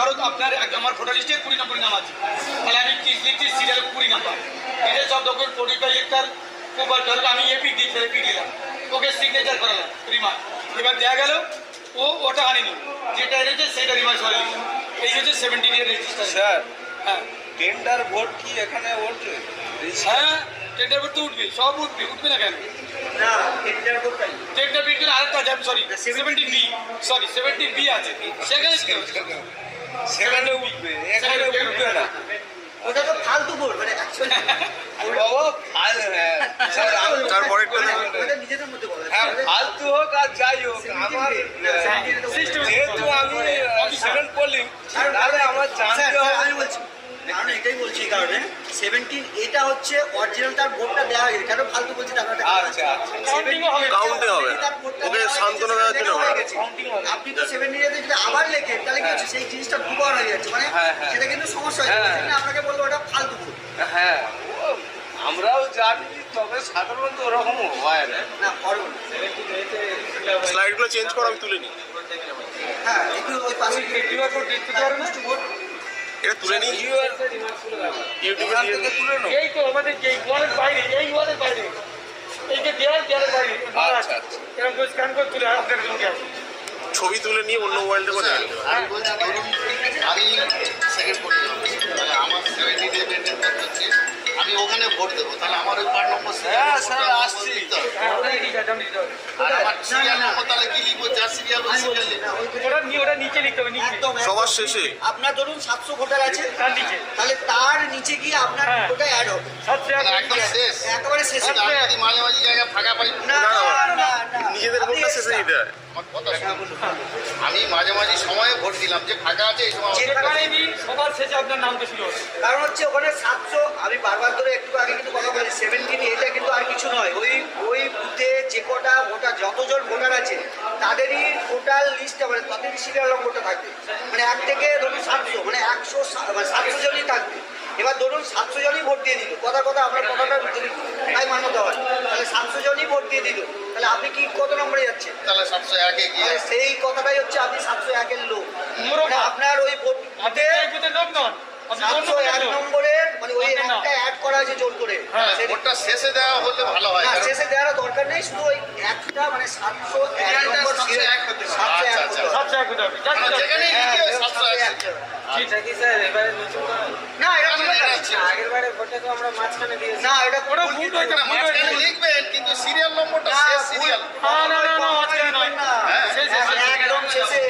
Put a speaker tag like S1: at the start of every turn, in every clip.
S1: ধরো আপনার আমার ভোটার লিস্টে কুড়ি নম্বর নাম আছে। তাহলে আমি কি লিখছি সিরিয়াল কুড়ি নাম্বার? এটা সব ডকুমেন্ট ফোর্টিফাই লিখতার প্রপার ধরো আমি এপিক দিচ্ছি এপিক দিলাম। ওকে সিগনেচার করালাম রিমার্ক এবার দেখা গেল ও ওটা আনেনি। যেটা এনেছে সেটা রিমার্ক দিল এই হচ্ছে সেভেন্টিন ইয়ার রেজিস্টার
S2: স্যার
S1: হ্যাঁ।
S2: টেন্ডার ভোট কি এখানে উঠবে?
S1: হ্যাঁ টেন্ডার ভোট তো উঠবে সব উঠবে উঠবে না কেন?
S3: না টেন্ডার কোথায়
S1: টেন্ডার বিট আরেকটা আছে sorry seventeen B sorry seventeen B আছে। সেখানে কি হচ্ছে?
S2: সেখানে উঠবে এখানে উঠবে না।
S3: ওটা তো ফালতু বোর্ড মানে অ্যাকচুয়ালি
S2: বাবা ফাল স্যার আমি-
S4: তারপরেরটা
S3: ওটা নিজেদের মধ্যে বলা
S2: ফালতু হোক আর যাই হোক আমার যেহেতু আমি সেভেন পোলিং তাহলে আমার জানতে
S3: আমি বলছি কারণ এটাই বলছি কারণে সেভেন্টিন এটা হচ্ছে অরিজিনাল তার বোর্ডটা দেওয়া হয়ে কেন ফালতু বলছি
S2: আচ্ছা আচ্ছা
S1: Counting ও হবে।
S4: কাউন্টে হবে ওকে সান্ত্বনা দেওয়ার জন্য
S3: আপনি তো সেভেন্টিন যদি আবার লেখেন তাহলে কি সেই জিনিসটা দুবার হয়ে যাচ্ছে মানে
S2: হ্যাঁ, হ্যাঁ।
S3: সেটা কিন্তু সমস্যা হয়ে
S2: হ্যাঁ।
S3: আপনাকে বলব ওটা ফালতু বোর্ড
S2: হ্যাঁ ও আমরাও জানি তবে সাধারণত ওরকম হয় না।
S4: স্লাইডগুলো চেঞ্জ করো আমি তুলে নিই।
S3: হ্যাঁ একটু ওই পাশে
S1: দেখতে পারবেন?
S4: এটা তুলে নিই। ইউটিউবে
S2: থেকে তুলে নেব
S1: এই তো আমাদের যে ওয়ালের বাইরে এই ওয়ালের বাইরে। এই যে দেয়াল দেয়ালের বাইরে।
S2: আচ্ছা, আচ্ছা।
S1: এরকম করে স্ক্যান করে তুলে আসবে
S4: ছবি তুলে নিয়ে অন্য মধ্যে আনতে
S5: আমি বলছি ধরুন আমি সেকেন্ড পড়ে তাহলে আমার সেভেন্টি ডে মেনটেন হচ্ছে আমি ওখানে ভোট দেবো তাহলে আমার ওই কার্ড নম্বর
S2: হ্যাঁ, স্যার, আসছি।
S1: হ্যাঁ ওটা ঠিক আছে আমি দিতে হবে
S5: আর আমার সিরিয়াল নম্বর তাহলে কি লিখব যার সিরিয়াল ওই সিরিয়াল
S3: বলছি না ওই
S1: ওটা নিচে লিখতে হবে নিচে
S3: একদম।
S4: সবার শেষে
S3: আপনার ধরুন সাতশো ভোটার আছে
S1: তার নিচে
S3: তাহলে তার নিচে গিয়ে আপনার
S1: হ্যাঁ।
S3: ওটা অ্যাড হবে
S5: শেষ
S3: একেবারে শেষে
S5: মাঝে মাঝে জায়গায় ফাঁকা পাই
S3: না
S4: না নিজেদের ভোটটা শেষে। দিতে হয়।
S5: আমি মাঝে মাঝে সময়ে ভোট দিলাম। যে ফাঁকা আছে এই সময়
S1: সবার শেষে আপনার নামটা ছিল
S3: কারণ হচ্ছে ওখানে সাতশো আমি বারবার ধরে একটু আগে কিন্তু কথা বলি সেভেন্টিন এটা কিন্তু আর কিছু নয়। ওই ওই বুথে যে কটা ভোটার যতজন ভোটার আছে তাদেরই টোটাল লিস্টটা মানে তাদেরই সিরিয়াল নম্বরটা থাকবে। মানে এক থেকে ধরুন সাতশো মানে একশো মানে সাতশো জনই থাকবে। এবার ধরুন সাতশো জনই ভোট দিয়ে দিল। কথা কথা আপনার কথাটা যদি তাই মান্যতা হয় তাহলে সাতশো জনই ভোট দিয়ে দিল। তাহলে আপনি কি কত নম্বরে যাচ্ছেন?
S5: তাহলে সাতশো একে গিয়ে
S3: সেই কথাটাই হচ্ছে আপনি সাতশো একের লোক। মানে আপনার ওই ভোট
S1: লোক নন
S3: সাতশো এক নম্বরের মানে ওই একটা অ্যাড করা আছে জোর করে।
S1: হ্যাঁ,
S3: সেটা-
S5: ভোটটা শেষে দেওয়া হলে ভালো হয়
S3: না শেষে দেওয়ার দরকার নেই শুধু ওই একটা মানে সাতশো এক নম্বর
S5: সাতশো এক
S3: সাতশো এক
S5: আচ্ছা, আচ্ছা।
S3: হবে।
S1: সাতশো এক
S3: হ্যাঁ, না।
S1: আগের বারে ভোটে তো আমরা মাঝখানে দিয়েছি
S3: না এটা ভুল
S1: হয়েছে,
S3: না।
S5: মাঝখানে লিখবেন কিন্তু সিরিয়াল নম্বরটা শেষ সিরিয়াল
S1: না, না, না, মাঝখানে নয়।
S3: না।
S5: হ্যাঁ,
S3: হ্যাঁ। একদম শেষে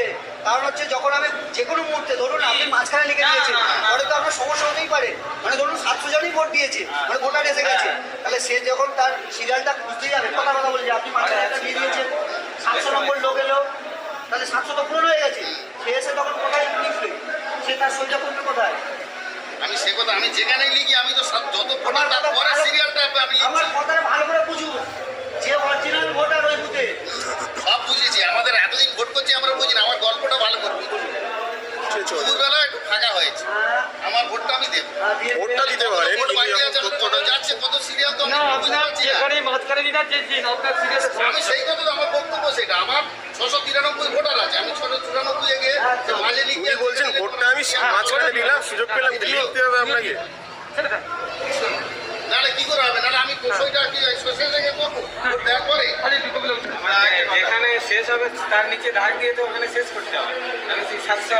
S3: কারণ হচ্ছে যখন আমি যে কোনো মুহূর্তে ধরুন আপনি মাঝখানে লিখে দিয়েছেন। পরে তো আপনার সমস্যা হতেই পারে মানে ধরুন সাতশো জনই ভোট দিয়েছে মানে ভোটার এসে গেছে তাহলে সে যখন তার সিরিয়ালটা খুঁজতেই যাবে কথা কথা বলছে আপনি মাঝখানে দিয়ে দিয়েছেন সাতশো নম্বর লোক এলো তাহলে সাতশো তো পূরণ হয়ে গেছে সে এসে তখন কোথায় লিখবে সে তার সইটা করবে কোথায়
S5: আমি সে কথা আমি যেখানেই লিখি আমি তো সব যত ভোটার তার
S3: কথা
S5: সিরিয়ালটা আমি
S3: আমার কথাটা ভালো করে বুঝুন যে অরিজিনাল ভোটার ওই বুথে
S5: সব বুঝেছি আমাদের এতদিন ভোট করছি আমরা বুঝি না আমার গল্পটা ভালো দুপুরবেলা একটু ফাঁকা হয়েছে।
S3: হ্যাঁ,
S5: আমার ভোটটা আমি দেবো।
S3: হ্যাঁ।
S4: ভোটটা দিতে
S5: বাকি আছে
S4: এখন
S5: কত যাচ্ছে কত সিরিয়াল তো।
S1: যেখানে
S5: আমি সেই কথা ছশো তিরানব্বই আমি ছশো চুরানব্বই এগে মাঝে লিখতে
S4: বলছেন ভোটটা আমি মাঝখানে দিলাম সুযোগ হবে আপনাকে।
S5: নাহলে কি করে হবে? নাহলে আমি
S6: যেখানে শেষ হবে তার নিচে দাগ দিয়ে তো ওখানে শেষ করতে হবে। সাতশো